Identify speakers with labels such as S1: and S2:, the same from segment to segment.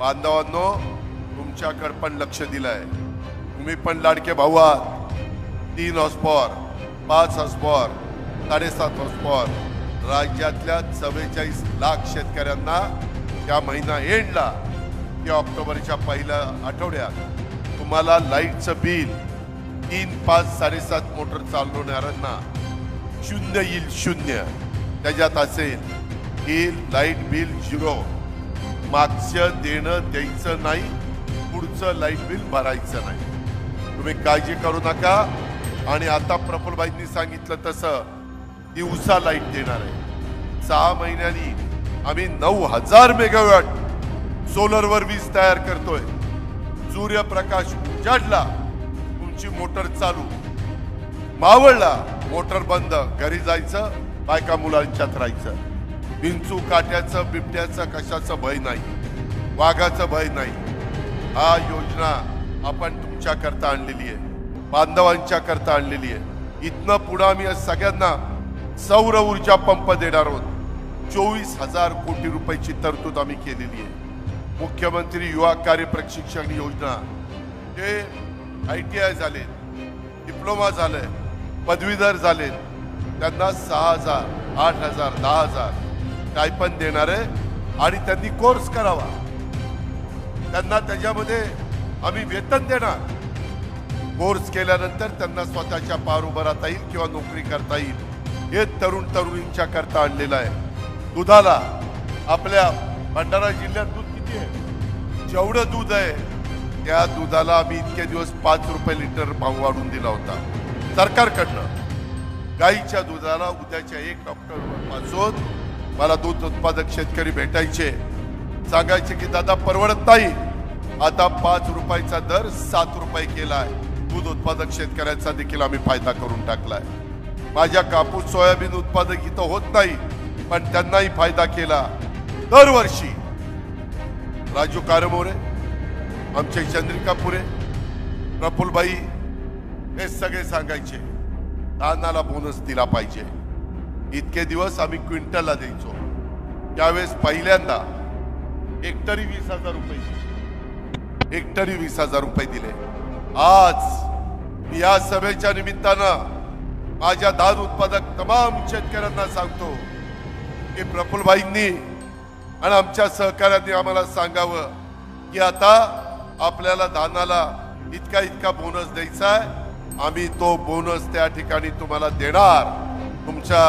S1: बांधवांनो तुमच्याकडे पण लक्ष दिलंय. तुम्ही पण लाडके भाऊ आहात. तीन हॉस्पॉर पाच हॉस्पॉर साडेसात हॉस्पॉर राज्यातल्या चव्वेचाळीस लाख शेतकऱ्यांना या महिना एंडला किंवा ऑक्टोबरच्या पहिल्या आठवड्यात तुम्हाला लाईटचं बिल तीन पाच साडेसात मोटर चालवणाऱ्यांना शून्य येईल शून्य. त्याच्यात असेल की लाइट बिल झिरो. मागचं देणं द्यायचं नाही पुढचं लाइट बिल भरायचं नाही. तुम्ही काळजी करू नका. आणि आता प्रफुलबाईंनी सांगितलं तसं दिवसा लाइट देणार आहे. सहा महिन्यांनी आम्ही नऊ हजार मेगावॅट सोलरवर वीज तयार करतोय. सूर्यप्रकाश उजाडला तुमची मोटर चालू. मावळला मोटर बंद घरी जायचं बायका मुलांच्यात राहायचं. विंचू काट्याचं बिबट्याचं कशाचं भय नाही. वाघाचं भय नाही. हा योजना आपण तुमच्या करता आणलेली आहे. बांधवांच्या करता आणलेली आहे. इथनं पुढं आम्ही सगळ्यांना सौर ऊर्जा पंप देणार आहोत. चोवीस हजार कोटी रुपयाची तरतूद आम्ही केलेली आहे. मुख्यमंत्री युवा कार्य प्रशिक्षण योजना. हे आय टी आय झाले डिप्लोमा झाले पदवीधर झाले. त्यांना सहा हजार आठ हजार दहा हजार. काय पण देणार आहे आणि त्यांनी कोर्स करावा. त्यांना त्याच्यामध्ये आम्ही वेतन देणार. कोर्स केल्यानंतर त्यांना स्वतःच्या पार उभं राहता येईल किंवा नोकरी करता येईल. हे तरुण तरुणींच्या करता आणलेलं आहे. दुधाला आपल्या भंडारा जिल्ह्यात दूध किती आहे? जेवढं दूध आहे त्या दुधाला आम्ही इतके दिवस पाच रुपये लिटर भाव वाढून दिला होता. सरकारकडनं गाईच्या दुधाला उद्याच्या एक ऑक्टोबरपासून मला दूध उत्पादक शेतकरी भेटायचे. सांगायचे की दादा परवडत नाही. आता पाच रुपयाचा दर सात रुपये केलाय. दूध उत्पादक शेतकऱ्यांचा देखील आम्ही फायदा करून टाकलाय. माझ्या कापूस सोयाबीन उत्पादक इथं होत नाही पण त्यांनाही फायदा केला. दरवर्षी. राजू कारमोरे आमचे चंद्रिका पुरे प्रफुलबाई हे सगळे सांगायचे. धानाला बोनस दिला पाहिजे. इतके दिवस आम्ही क्विंटलला द्यायचो. त्यावेळेस पहिल्यांदा हेक्टरी वीस हजार रुपये दिले. हेक्टरी वीस हजार रुपये दिले. आज या सभेच्या निमित्तानं माझ्या धान उत्पादक तमाम शेतकऱ्यांना सांगतो की प्रफुलबाईंनी आणि आमच्या सहकाऱ्यांनी आम्हाला सांगावं की आता आपल्याला धानाला इतका इतका बोनस द्यायचा आहे. आम्ही तो बोनस त्या ठिकाणी तुम्हाला देणार. तुमच्या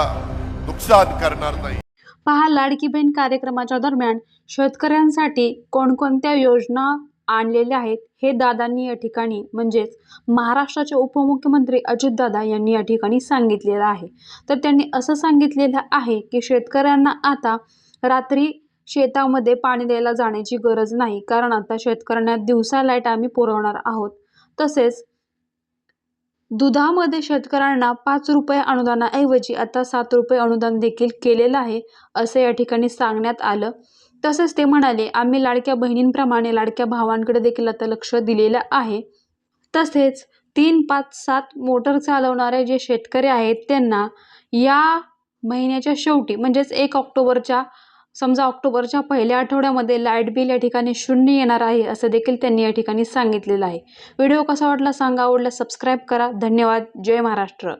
S1: नुकसान करणार नाही.
S2: पहा लाडकी बहीण कार्यक्रमाच्या दरम्यान शेतकऱ्यांसाठी कोणकोणत्या योजना आणलेल्या आहेत हे दादांनी या ठिकाणी म्हणजेच महाराष्ट्राचे उपमुख्यमंत्री अजितदादा यांनी या ठिकाणी सांगितलेलं आहे. तर त्यांनी असं सांगितलेलं आहे की शेतकऱ्यांना आता रात्री शेतामध्ये पाणी द्यायला जाण्याची गरज नाही कारण आता शेतकऱ्यांना दिवसा लाइट आम्ही पुरवणार आहोत. तसेच दुधामध्ये शेतकऱ्यांना पाच रुपये अनुदानाऐवजी आता सात रुपये अनुदान देखील केलेलं आहे असं या ठिकाणी सांगण्यात आलं. तसंच ते म्हणाले आम्ही लाडक्या बहिणींप्रमाणे लाडक्या भावांकडे देखील आता लक्ष दिलेलं आहे. तसेच तीन पाच सात मोटर चालवणारे जे शेतकरी आहेत त्यांना या महिन्याच्या शेवटी म्हणजेच एक ऑक्टोबरच्या समजा ऑक्टोबरच्या पहिल्या आठवड्यामध्ये लाइट बिल या ठिकाणी शून्य येणार आहे असं देखील त्यांनी या ठिकाणी सांगितलेलं आहे. व्हिडिओ कसा वाटला सांगा आवडला सबस्क्राईब करा. धन्यवाद. जय महाराष्ट्र.